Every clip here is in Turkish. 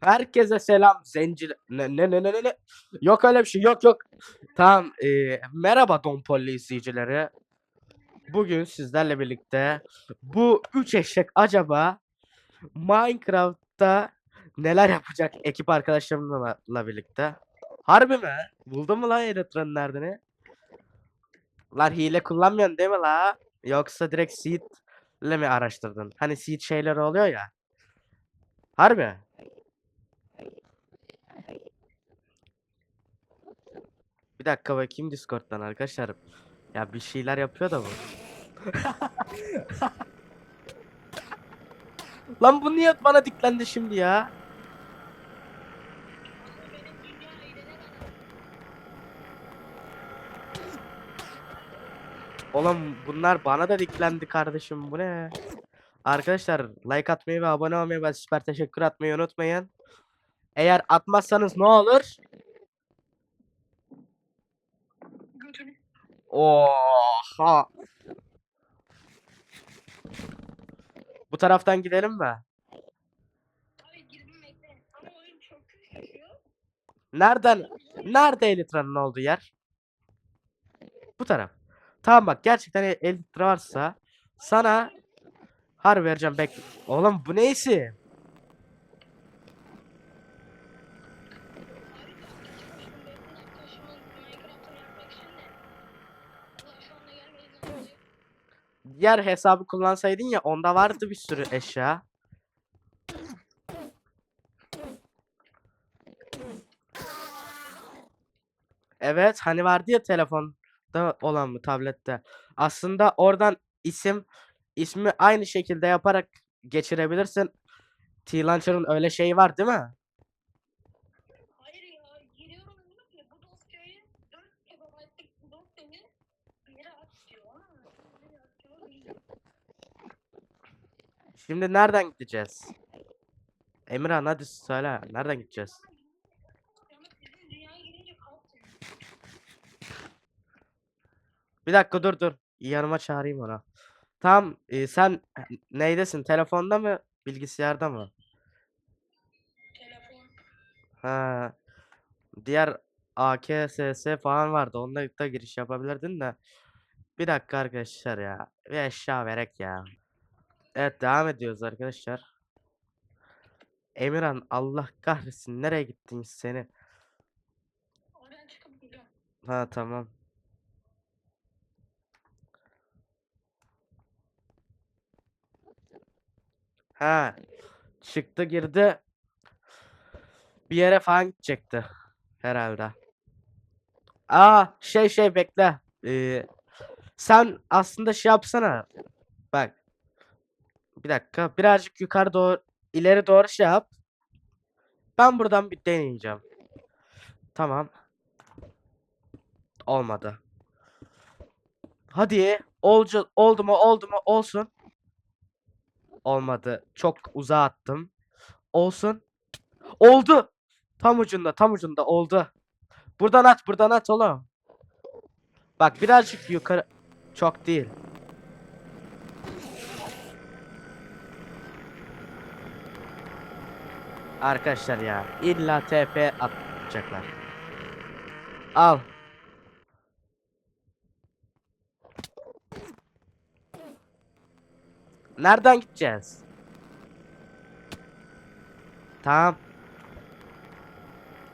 Herkese selam zencil. Ne ne ne ne ne. Yok öyle bir şey yok yok. Tamam. eee, merhaba Don Polly izleyicileri. Bugün sizlerle birlikte bu üç eşek acaba Minecraft'ta neler yapacak ekip arkadaşlarımla birlikte. Harbi mi? Buldun mu lan Elytra'nın neredeni? Lan hile kullanmıyorsun değil mi la? Yoksa direkt seed'le mi araştırdın? Hani seed şeyleri oluyor ya. Harbi. Bir dakika bakayım Discord'dan arkadaşlar. Ya bir şeyler yapıyor da bu. Lan bu niye bana diklendi şimdi ya? Oğlum bunlar bana da diklendi kardeşim bu ne? Arkadaşlar like atmayı ve abone olmayı ve süper teşekkür atmayı unutmayın. Eğer atmazsanız ne olur? Oha. Bu taraftan gidelim mi? Abi girdim bekle. Ama oyun çok kötü çıkıyor. Nereden? Nerede Elytra'nın olduğu yer? Bu taraf. Tamam bak gerçekten El- Elytra varsa sana har vereceğim bekle. Oğlum bu neyse? Abi bak geçen benim arkadaşımın Minecraft'ını yapmak için de. Ulan şu anda gelmedi. Diğer hesabı kullansaydın ya onda vardı bir sürü eşya. Evet hani vardı ya telefonda olan mı tablette. Aslında oradan isim ismi aynı şekilde yaparak geçirebilirsin. T-Launcher'ın öyle şeyi var değil mi? Hayır ya giriyorum diyor ki bu dosyayı 4 GB'lık bu dosyayı bir yere at diyor. Ama nereye atıyor bilmiyorum. Şimdi nereden gideceğiz? Emirhan hadi söyle. Nereden gideceğiz? Bir dakika dur dur. Yanıma çağırayım onu. Tamam e, sen neydesin? Telefonda mı? Bilgisayarda mı? Telefon. Ha. Diğer AKSS falan vardı. Onda da giriş yapabilirdin de. Bir dakika arkadaşlar ya. Bir eşya verek ya. Evet devam ediyoruz arkadaşlar. Emirhan Allah kahretsin. Nereye gittin seni? Oradan çıkıp gidiyorum. Ha tamam. Ha. Çıktı girdi. Bir yere falan gidecekti. Herhalde. Aa şey şey bekle. Ee, sen aslında şey yapsana. Bak. Bir dakika. Birazcık yukarı doğru ileri doğru şey yap. Ben buradan bir deneyeceğim. Tamam. Olmadı. Hadi. Olcu, oldu mu oldu mu olsun. Olmadı. Çok uzağa attım. Olsun. Oldu. Tam ucunda tam ucunda oldu. Buradan at buradan at oğlum. Bak birazcık yukarı. Çok değil. Arkadaşlar ya illa TP atacaklar. Al. Nereden gideceğiz? Tamam.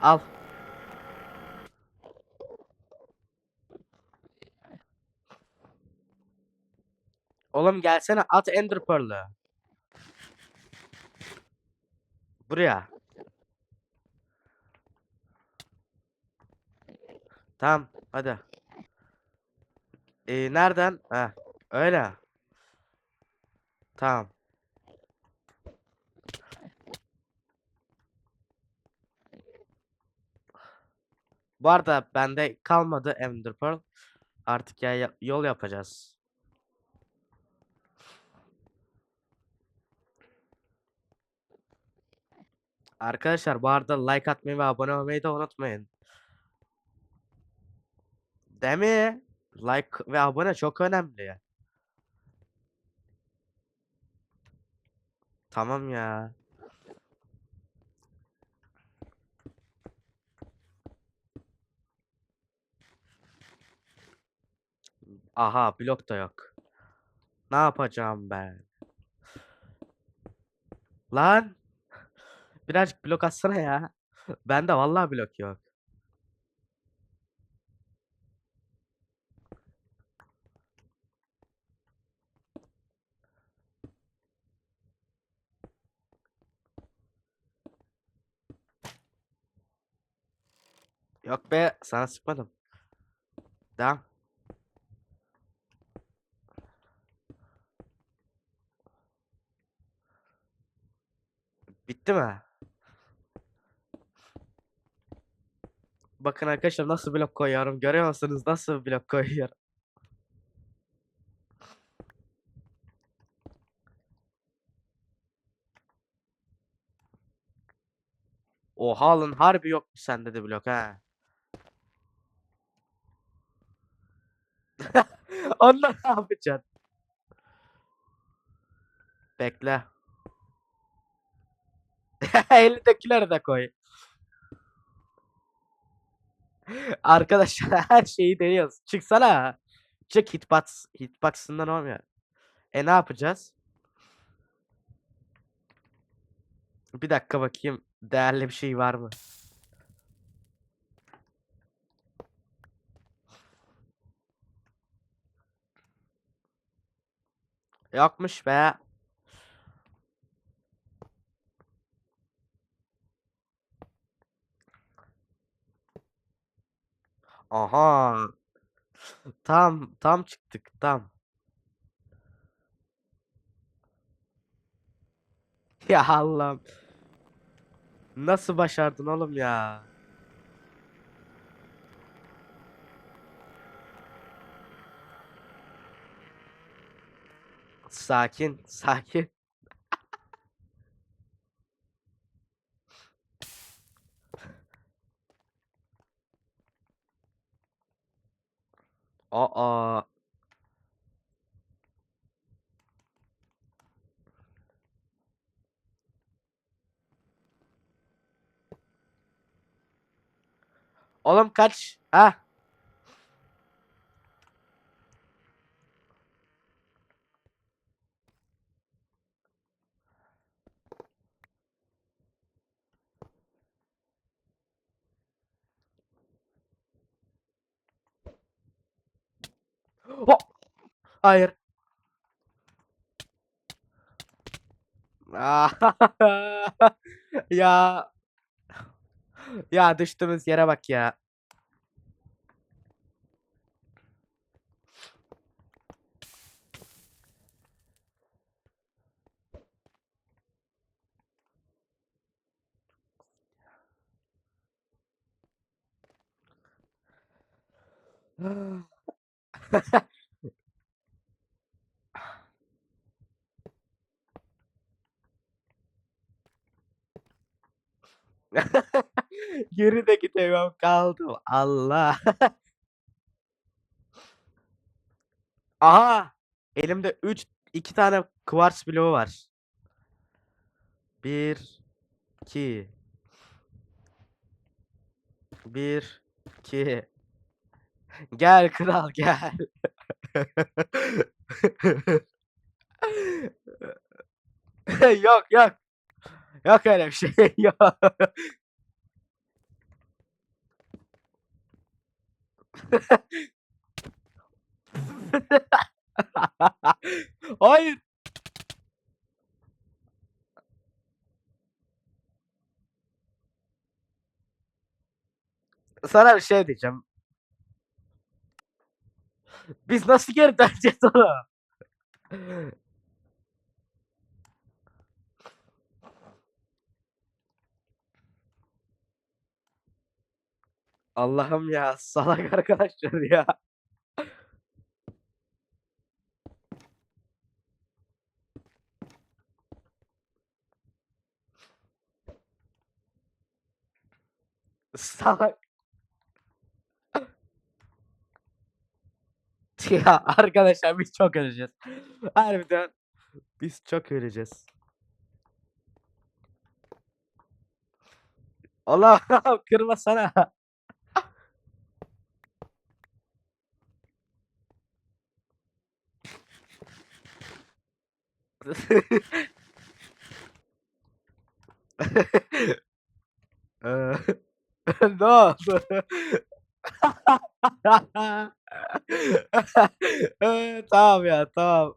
Al. Oğlum gelsene at Ender Pearl'ü. Buraya. Tamam hadi. Ee, nereden? Ha, öyle. Tamam. Bu arada bende kalmadı Ender Pearl. Artık ya yol yapacağız. Arkadaşlar bu arada like atmayı ve abone olmayı da unutmayın. Değil mi? Like ve abone çok önemli. Tamam ya. Aha blok da yok. Ne yapacağım ben? Lan Birazcık blok atsana ya. Bende vallahi blok yok. Yok be sana sıkmadım. Devam. Bitti mi? Bakın arkadaşlar nasıl blok koyuyorum. Görüyor musunuz nasıl blok koyuyorum? Oha lan harbi yok mu sende de blok ha? Onunla ne yapacaksın? Bekle. Elindekileri de koy. Arkadaşlar her şeyi deniyoruz. Çıksana. Çık hitbox. Hitbox'ından olmuyor. E ne yapacağız? Bir dakika bakayım. Değerli bir şey var mı? Yokmuş be. Aha. Tam tam çıktık tam. Ya Allah'ım. Nasıl başardın oğlum ya? Sakin, sakin. Aa. Oğlum kaç? Ha? Hayır. ya ya düştüğümüz yere bak ya. Geri de gidemiyorum kaldım. Allah. Aha! Elimde 3 2 tane kuvars bloğu var. 1 2 1 2 Gel kral gel. Yok yok. Yok öyle bir şey. Yok. Hayır. Sana bir şey diyeceğim. Biz nasıl geri döneceğiz oğlum? Allah'ım ya salak arkadaşlar ya. Salak. Ya arkadaşlar biz çok öleceğiz. Harbiden biz çok öleceğiz. Allah'ım kırmasana. Eee, ne oldu? Eee, tamam ya, tamam.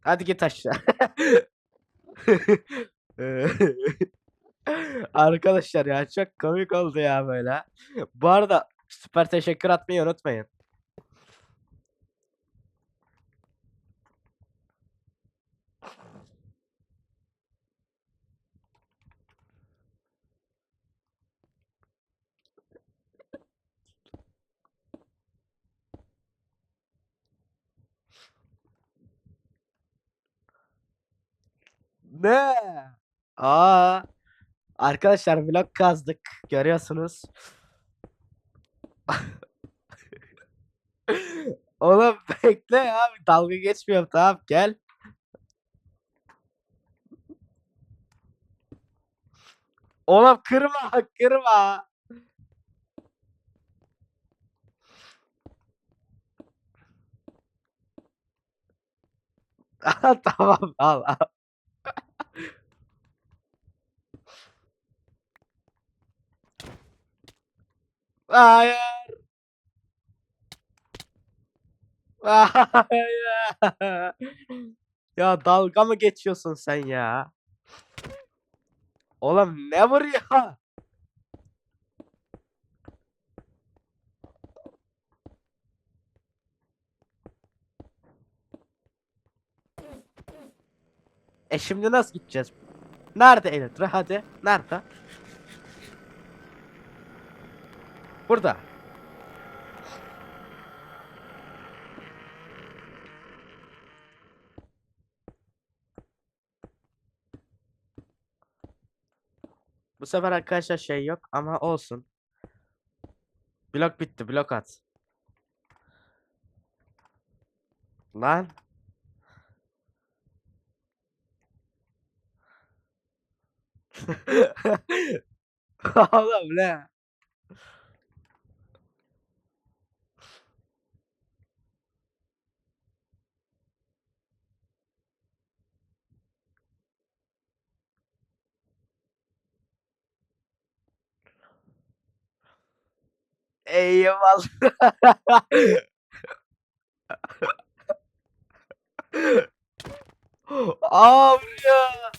Hadi git aşağı. Arkadaşlar ya çok komik oldu ya böyle. Bu arada süper teşekkür atmayı unutmayın. Ne? Aa, arkadaşlar vlog kazdık. Görüyorsunuz. Oğlum bekle ya. bir Dalga geçmiyorum tamam gel. Oğlum kırma kırma. tamam al al. Hayır. Hayır. Ya dalga mı geçiyorsun sen ya? Oğlum ne vuruyor? E şimdi nasıl gideceğiz? Nerede Elytra? Hadi. Nerede? Burada. Bu sefer arkadaşlar şey yok ama olsun. Blok bitti. Blok at. Lan. Oğlum ne? Eyvallah. Aa vuruyor.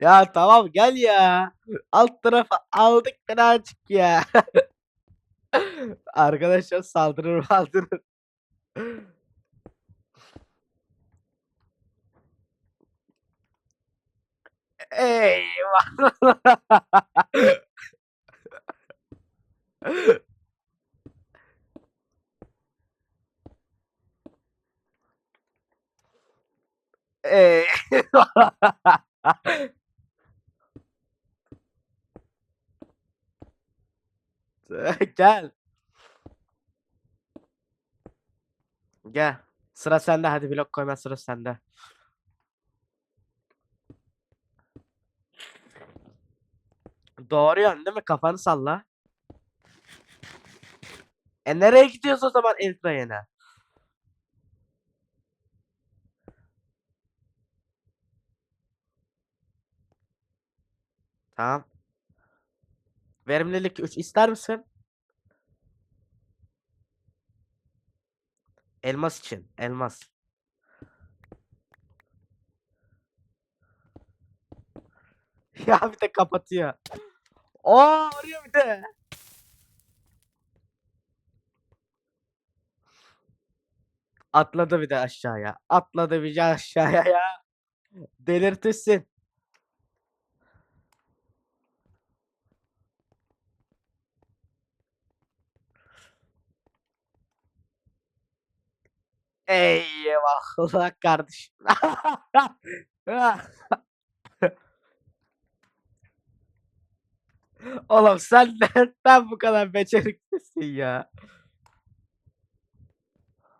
Ya tamam gel ya. Alt tarafa aldık birazcık ya. Arkadaşlar saldırır saldırır. Eyvah. Eyvah. Gel. Gel. Sıra sende hadi blok koyma sıra sende. Doğru yön değil mi? Kafanı salla. E nereye gidiyoruz o zaman Eltra yine? Tamam. Verimlilik 3 ister misin? Elmas için. Elmas. Ya bir de kapatıyor. Oo vuruyor bir de. Atladı bir de aşağıya. Atladı bir de aşağıya ya. Delirtirsin. Eyvah ulan kardeşim. Oğlum sen nereden bu kadar beceriklisin ya?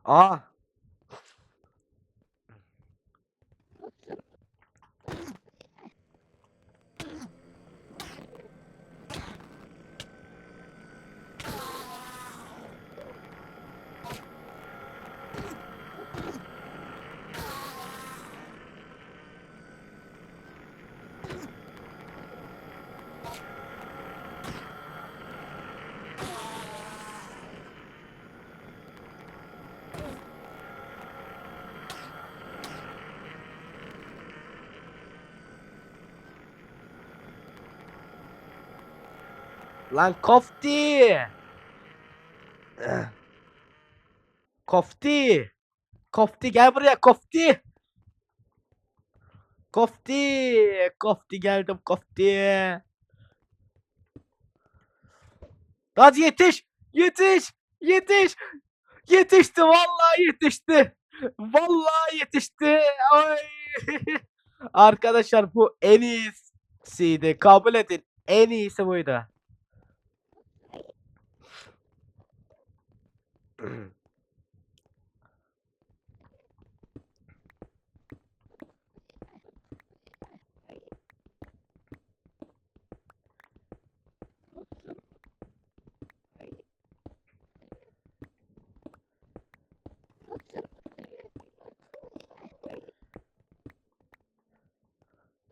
Aa. Lan kofti. Kofti. Kofti gel buraya kofti. Kofti. Kofti geldim kofti. Hadi yetiş. Yetiş. Yetiş. Yetişti vallahi yetişti. Vallahi yetişti. Ay. Arkadaşlar bu en iyisiydi. Kabul edin. En iyisi buydu.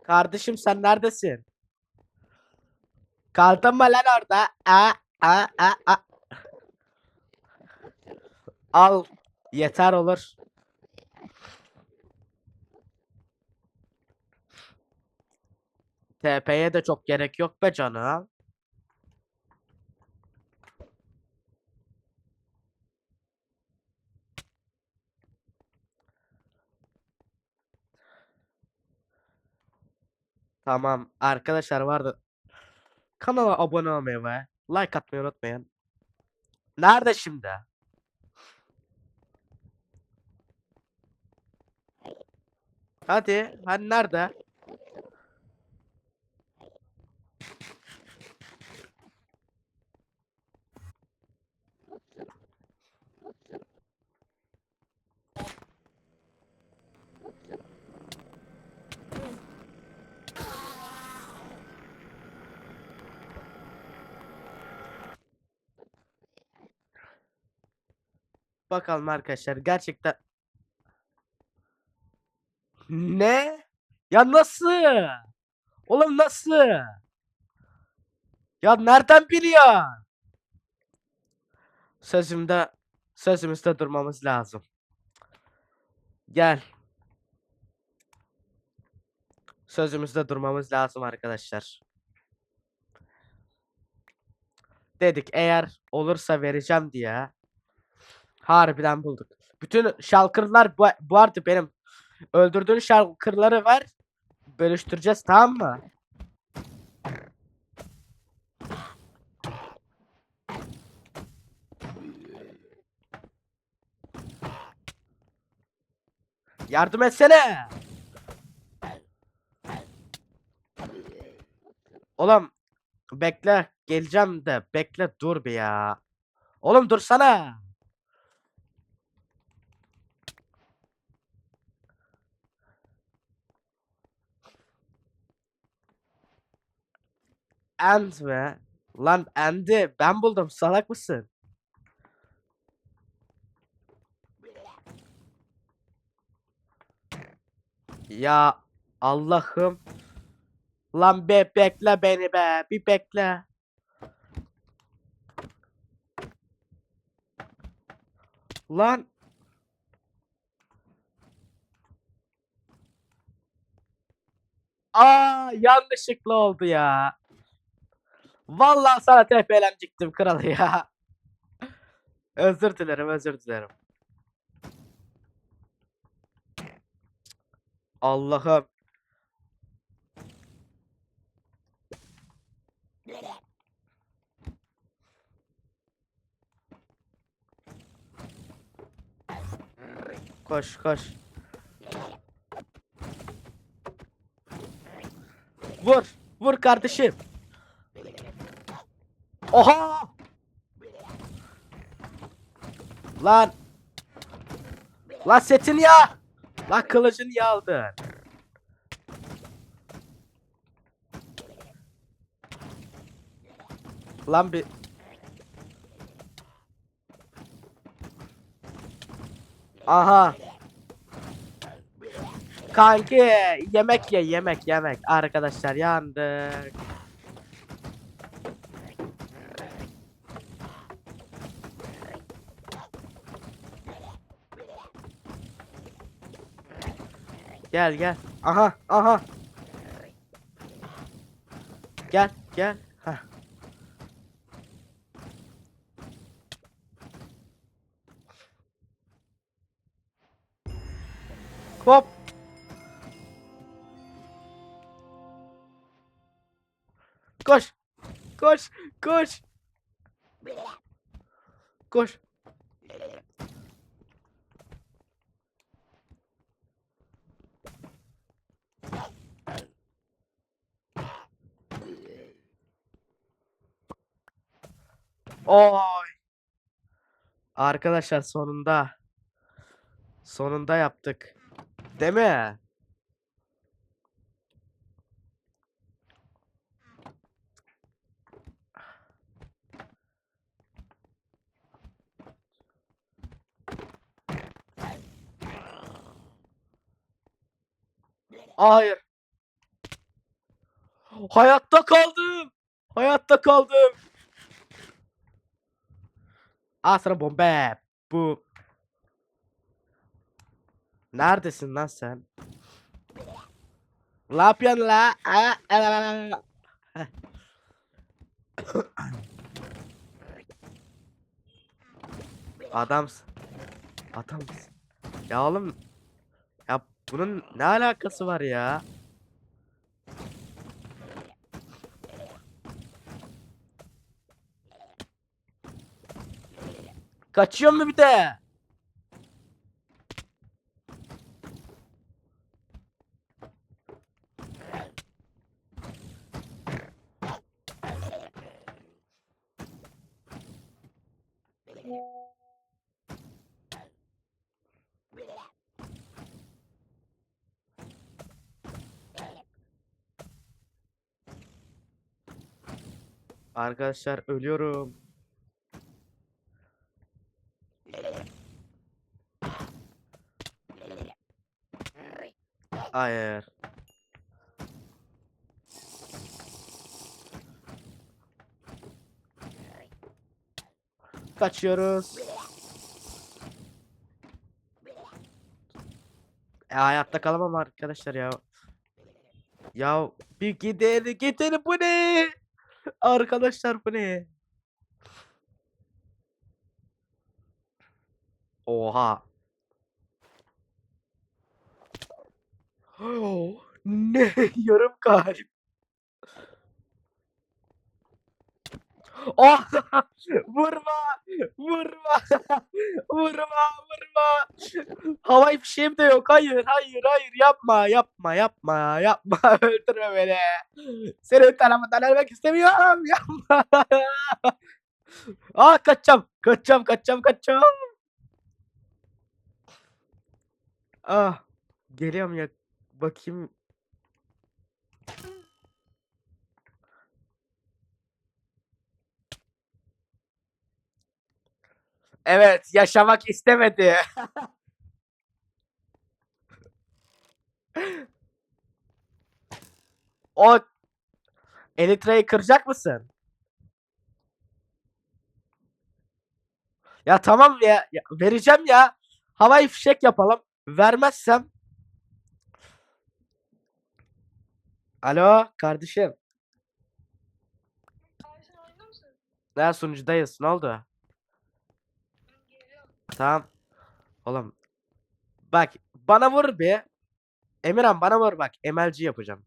Kardeşim sen neredesin? Kaldın mı lan orada? A a a a. Al. Yeter olur. TP'ye de çok gerek yok be canım. Tamam arkadaşlar vardı. Kanala abone olmayı ve like atmayı unutmayın. Nerede şimdi? Hadi, hani nerede? Bakalım arkadaşlar gerçekten Ne? Ya nasıl? Oğlum nasıl? Ya nereden biliyor? Sözümde sözümüzde durmamız lazım. Gel. Sözümüzde durmamız lazım arkadaşlar. Dedik eğer olursa vereceğim diye. Harbiden bulduk. Bütün şalkırlar bu, bu arada benim öldürdüğün şalkırları ver. Bölüştüreceğiz tamam mı? Yardım etsene. Oğlum bekle geleceğim de bekle dur bir ya. Oğlum dursana. End mi? Lan End'i ben buldum salak mısın? Ya Allah'ım. Lan be bekle beni be. Bir bekle. Lan. Aa yanlışlıkla oldu ya. Vallahi sana TP'lemciktim kral ya. Özür dilerim, özür dilerim. Allah'ım. Koş koş. Vur. Vur kardeşim. Oha! Lan. Lan setin ya. Lan kılıcını ya aldın. Lan bir Aha. Kanki yemek ye yemek yemek arkadaşlar yandık. Gel gel. Aha aha. Gel gel. Heh. Hop. Koş. Koş. Koş. Koş. Oy. Arkadaşlar sonunda. Sonunda yaptık. Değil mi? Hayır. Hayatta kaldım. Hayatta kaldım. Al sana bombe. Bu. Neredesin lan sen? Ne yapıyorsun la? Adamsın. Adamsın. Ya oğlum. Ya bunun ne alakası var ya? Kaçıyor mu bir de? Arkadaşlar ölüyorum. Hayır. Kaçıyoruz. E, hayatta kalamam arkadaşlar ya. Ya bir gidin gidin bu ne? Arkadaşlar bu ne? Oha. Ne? Yarım kalp. Oh! Vurma! Vurma! Vurma! Vurma! Havai fişeğim de yok. Hayır, hayır, hayır. Yapma, yapma, yapma, yapma. Öldürme beni. Senin tarafından ölmek istemiyorum. Yapma. Aa kaçacağım. Kaçacağım, kaçacağım, kaçacağım. Ah. Geliyorum ya. Bakayım. Evet, yaşamak istemedi. O Elitra'yı kıracak mısın? Ya tamam ya, ya vereceğim ya. Havai fişek yapalım. Vermezsem Alo kardeşim. Sen oyunda mısın? Ne sunucudayız? Ne oldu? Tamam. Oğlum. Bak bana vur bir. Emirhan bana vur bak. MLG yapacağım.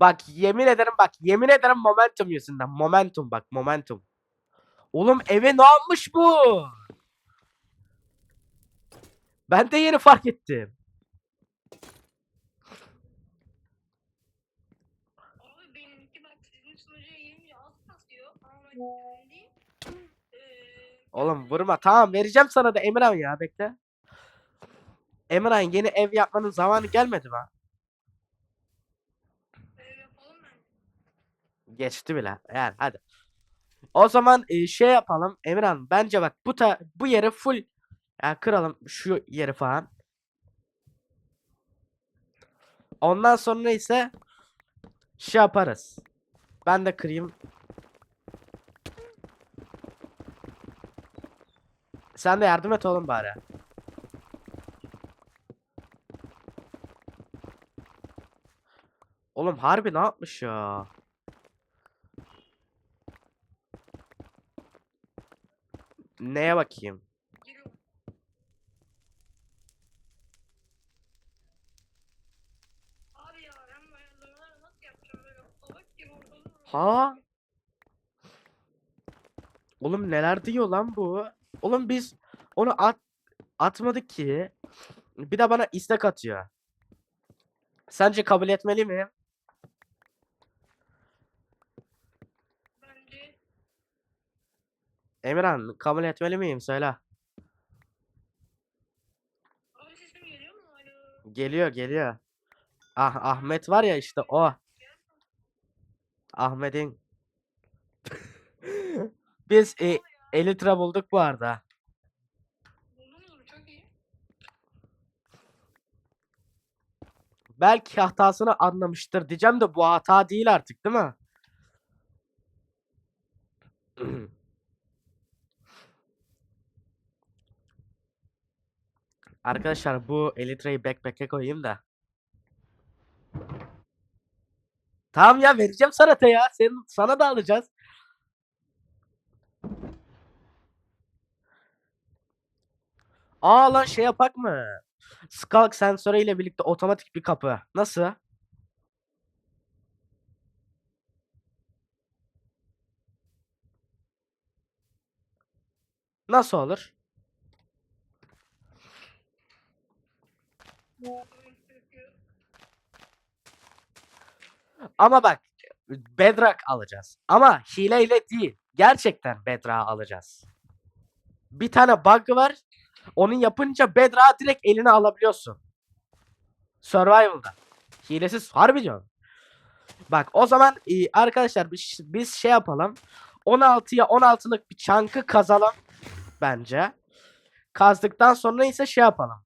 Bak yemin ederim bak. Yemin ederim momentum yüzünden. Momentum bak momentum. Oğlum eve ne yapmış bu? Ben de yeni fark ettim. Abi benimki bak sizin sunucuya girince az kasıyor. Ama ben kendi eee Oğlum vurma. Tamam vereceğim sana da Emirhan ya bekle. Emirhan yeni ev yapmanın zamanı gelmedi mi? eee, yapalım ben. Geçti bile. Yani hadi. O zaman e, şey yapalım. Emirhan bence bak bu ta bu yeri full ya kıralım şu yeri falan. Ondan sonra ise şey yaparız. Ben de kırayım. Sen de yardım et oğlum bari. Oğlum harbi ne yapmış ya? Neye bakayım? Giriyorum. Abi ya ben bu ayarlamaları nasıl yapacağım böyle salak gibi ortalığı Ha? Oğlum neler diyor lan bu? Oğlum biz onu at atmadık ki. Bir de bana istek atıyor. Sence kabul etmeli? Bence Emirhan kabul etmeli miyim söyle. abi sesim geliyor mu alo? Geliyor geliyor. Ah Ahmet var ya işte o. Ahmet'in. Biz e, Elytra bulduk bu arada. Belki hatasını anlamıştır diyeceğim de bu hata değil artık değil mi? Arkadaşlar bu Elytra'yı backpack'e koyayım da. Tamam ya vereceğim sana ya. Senin, sana da alacağız. Aa lan şey yapak mı? Skulk sensörü ile birlikte otomatik bir kapı. Nasıl? Nasıl olur? Ama bak Bedrock alacağız. Ama hileyle değil. Gerçekten Bedrock alacağız. Bir tane bug var. Onu yapınca Bedrock'ı direkt eline alabiliyorsun. Survival'da. Hilesiz harbi diyorum. Bak o zaman e, arkadaşlar biz, biz şey yapalım. 16'ya 16'lık bir çankı kazalım bence. Kazdıktan sonra ise şey yapalım.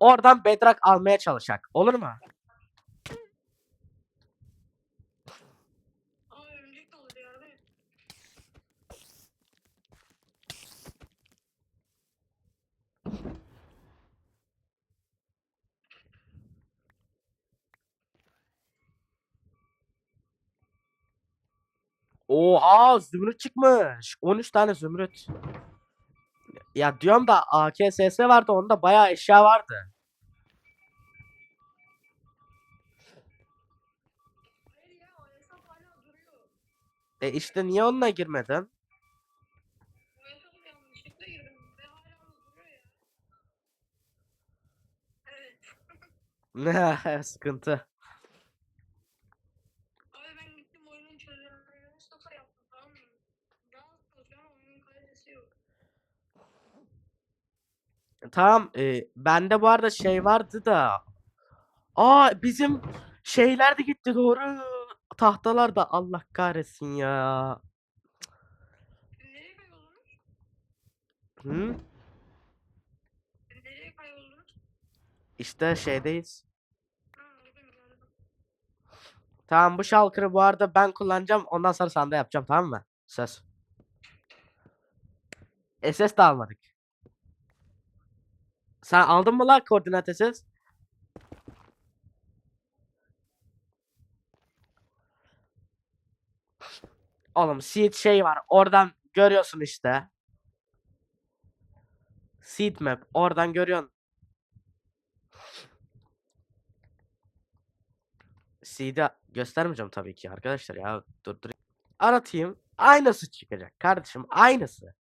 Oradan bedrock almaya çalışak. Olur mu? Aa örümcek de olur ya değil mi? Oha zümrüt çıkmış. 13 tane zümrüt. Ya diyorum da AKSS vardı onda bayağı eşya vardı. E işte niye onunla girmedin? O hesabı yanlışlıkla girdim ve hala orada duruyor ya. Evet. Sıkıntı. Abi ben gittim oyunun çözünürlüğünü sıfır yaptım tamam mı? Daha az çalışıyor ama oyunun kalitesi yok. Tamam e, bende bu arada şey vardı da. Aa bizim şeyler de gitti doğru. Tahtalar da Allah kahretsin ya. Nereye kayboldunuz? Hı? Nereye kayboldunuz? İşte şeydeyiz. Ha. Tamam bu şalkırı bu arada ben kullanacağım. Ondan sonra sana da yapacağım tamam mı? Söz. SS de almadık. Sen aldın mı lan koordinat SS? Oğlum seed şey var. Oradan görüyorsun işte. Seed map. Oradan görüyorsun. Seed'i göstermeyeceğim tabii ki arkadaşlar ya. Dur dur. Aratayım. Aynısı çıkacak kardeşim. Aynısı.